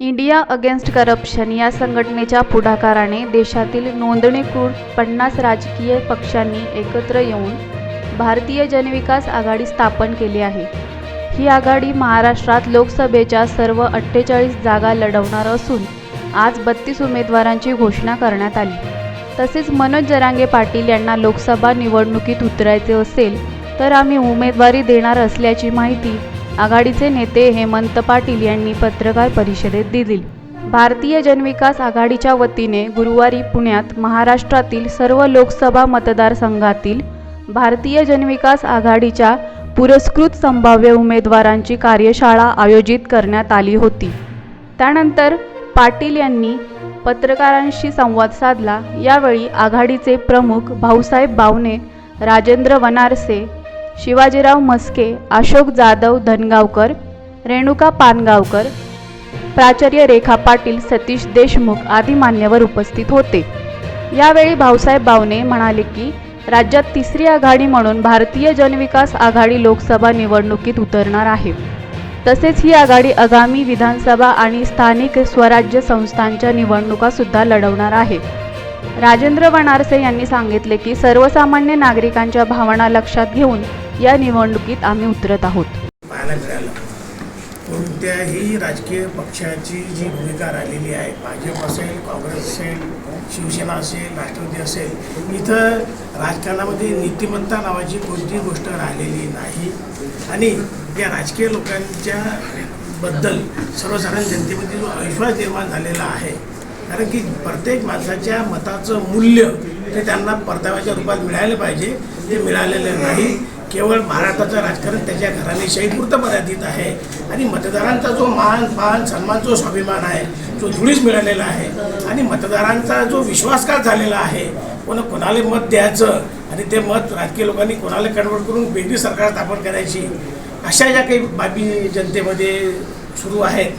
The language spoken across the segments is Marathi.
इंडिया अगेन्स्ट करप्शन या संघटनेच्या पुढाकाराने देशातील नोंदणीकृत पन्नास राजकीय पक्षांनी एकत्र येऊन भारतीय जनविकास आघाडी स्थापन केली आहे. ही आघाडी महाराष्ट्रात लोकसभेच्या सर्व अठ्ठेचाळीस जागा लढवणार असून आज बत्तीस उमेदवारांची घोषणा करण्यात आली. तसेच मनोज जरांगे पाटील यांना लोकसभा निवडणुकीत उतरायचे असेल तर आम्ही उमेदवारी देणार असल्याची माहिती आघाडीचे नेते हेमंत पाटील यांनी पत्रकार परिषदेत दिली. भारतीय जनविकास आघाडीच्या वतीने गुरुवारी पुण्यात महाराष्ट्रातील सर्व लोकसभा मतदारसंघातील भारतीय जनविकास आघाडीच्या पुरस्कृत संभाव्य उमेदवारांची कार्यशाळा आयोजित करण्यात आली होती. त्यानंतर पाटील यांनी पत्रकारांशी संवाद साधला. यावेळी आघाडीचे प्रमुख भाऊसाहेब बावने राजेंद्र वनारसे शिवाजीराव मस्के अशोक जाधव धनगावकर रेणुका पानगावकर प्राचार्य रेखा पाटील सतीश देशमुख आदी मान्यवर उपस्थित होते. यावेळी भाऊसाहेब बावने म्हणाले की राज्यात तिसरी आघाडी म्हणून भारतीय जनविकास आघाडी लोकसभा निवडणुकीत उतरणार आहे. तसेच ही आघाडी आगामी विधानसभा आणि स्थानिक स्वराज्य संस्थांच्या निवडणुका सुद्धा लढवणार आहे. राजेंद्र वनारसे यांनी सांगितले की सर्वसामान्य नागरिकांच्या भावना लक्षात घेऊन या निवडणुकीत आम्ही उतरत आहोत. पाहायला कोणत्याही राजकीय पक्षाची जी भूमिका राहिलेली आहे भाजप असेल काँग्रेस असेल शिवसेना असेल राष्ट्रवादी असेल इथं राजकारणामध्ये नीतिमत्ता नावाची कोणतीही गोष्ट राहिलेली नाही. आणि या राजकीय लोकांच्या बद्दल सर्वसाधारण जनतेमध्ये जो अविश्वास निर्माण झालेला आहे कारण की प्रत्येक माणसाच्या मताचं मूल्य ते त्यांना परताव्याच्या रूपात मिळालं पाहिजे ते मिळालेलं नाही. केवळ महाराष्ट्राचं राजकारण त्याच्या घराणेशाहीपुरतं मर्यादित आहे. आणि मतदारांचा जो मान मान सन्मान जो स्वाभिमान आहे जो धुळीस मिळालेला आहे आणि मतदारांचा जो विश्वासघात झालेला आहे कोण कोणाला मत द्यायचं आणि ते मत राजकीय लोकांनी कोणाला कन्वर्ट करून वेगळी सरकार स्थापन करायची अशा ज्या काही बाबी जनतेमध्ये सुरू आहेत.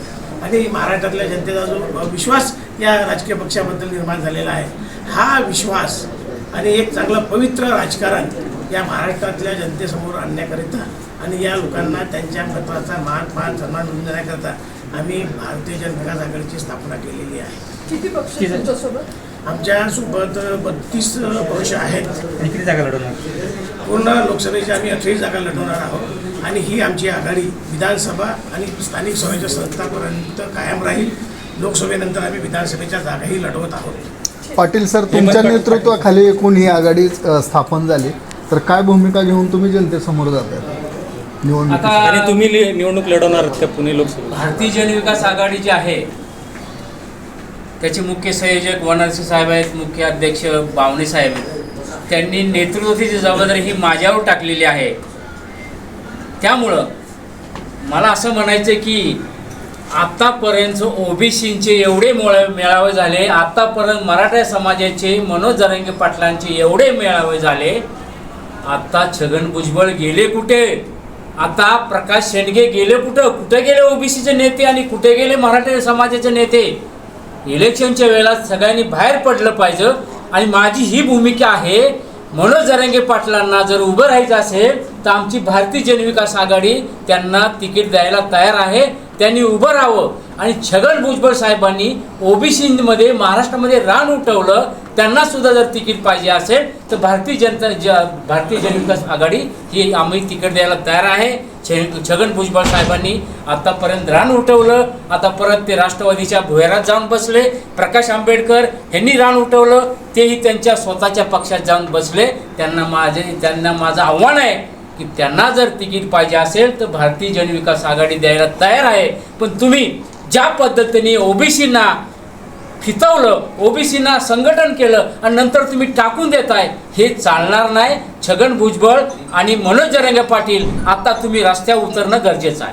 आणि महाराष्ट्रातल्या जनतेचा जो विश्वास या राजकीय पक्षाबद्दल निर्माण झालेला आहे. हा विश्वास आणि एक चांगलं पवित्र राजकारण या महाराष्ट्रातल्या जनतेसमोर आणण्याकरिता आणि या लोकांना त्यांच्या मताचा मान पान सन्मान मिळवून देण्याकरिता आम्ही भारतीय जनता आघाडीची स्थापना केलेली आहे. किती पक्ष तुमच्यासोबत? आमच्यासोबत बत्तीस पक्ष आहेत. आणि किती जागा लढवणार? पूर्ण लोकसभेची आम्ही अठ्ठावीस जागा लढवणार आहोत आणि ही आमची आघाडी विधानसभा आणि स्थानिक स्वराज्य संस्थापर्यंत कायम राहील. लोकसभेनंतर आम्ही विधानसभेच्या जागाही लढवत आहोत. पाटील सर तुमच्या नेतृत्वाखाली एकूण ही आघाडी अ, स्थापन झाली. तर काय भूमिका घेऊन तुम्ही जनतेसमोर जात निवडणूक आणि तुम्ही निवडणूक लढवणार आहात का पुणे लोकसभा भारतीय जनविकास आघाडी जी आहे त्याचे मुख्य संयोजक वनरसे साहेब आहेत मुख्य अध्यक्ष बावणे साहेब आहेत. त्यांनी नेतृत्वाची जबाबदारी ही माझ्यावर टाकलेली आहे. त्यामुळं मला असं म्हणायचं की आत्तापर्यंत ओबीसींचे एवढे मोळ मेळावे झाले आत्तापर्यंत मराठा समाजाचे मनोज जरंगे पाटलांचे एवढे मेळावे झाले आता छगन भुजबळ गेले कुठे? आता प्रकाश शेंडगे गेले कुठं? कुठे गेले ओबीसीचे नेते आणि कुठे गेले मराठी समाजाचे नेते? इलेक्शनच्या वेळेला सगळ्यांनी बाहेर पडलं पाहिजे आणि माझी ही भूमिका आहे मनोज जरंगे पाटलांना जर उभं राहायचं असेल तर आमची भारतीय जनविकास आघाडी त्यांना तिकीट द्यायला तयार आहे. त्यांनी उभं राहावं. आणि छगन भुजबळ साहेबांनी ओबीसीमध्ये महाराष्ट्रामध्ये रान उठवलं त्यांना सुद्धा जर तिकीट पाहिजे असेल तर भारतीय जनता ज भारतीय जनविकास आघाडी ही आम्ही तिकीट द्यायला तयार आहे. छगन भुजबळ साहेबांनी आतापर्यंत रान उठवलं. आता परत ते राष्ट्रवादीच्या भुयारात जाऊन बसले. प्रकाश आंबेडकर यांनी रान उठवलं. तेही त्यांच्या स्वतःच्या पक्षात जाऊन बसले. त्यांना माझे त्यांना माझं आव्हान आहे. की त्यांना जर तिकीट पाहिजे असेल तर भारतीय जनविकास आघाडी द्यायला तयार आहे. पण तुम्ही ज्या पद्धतीने ओबीसींना फितवलं ओबीसींना संघटन केलं आणि नंतर तुम्ही टाकून देताय हे चालणार नाही. छगन भुजबळ आणि मनोज जरंगे पाटील आता तुम्ही रस्त्यावर उतरणं गरजेचं आहे.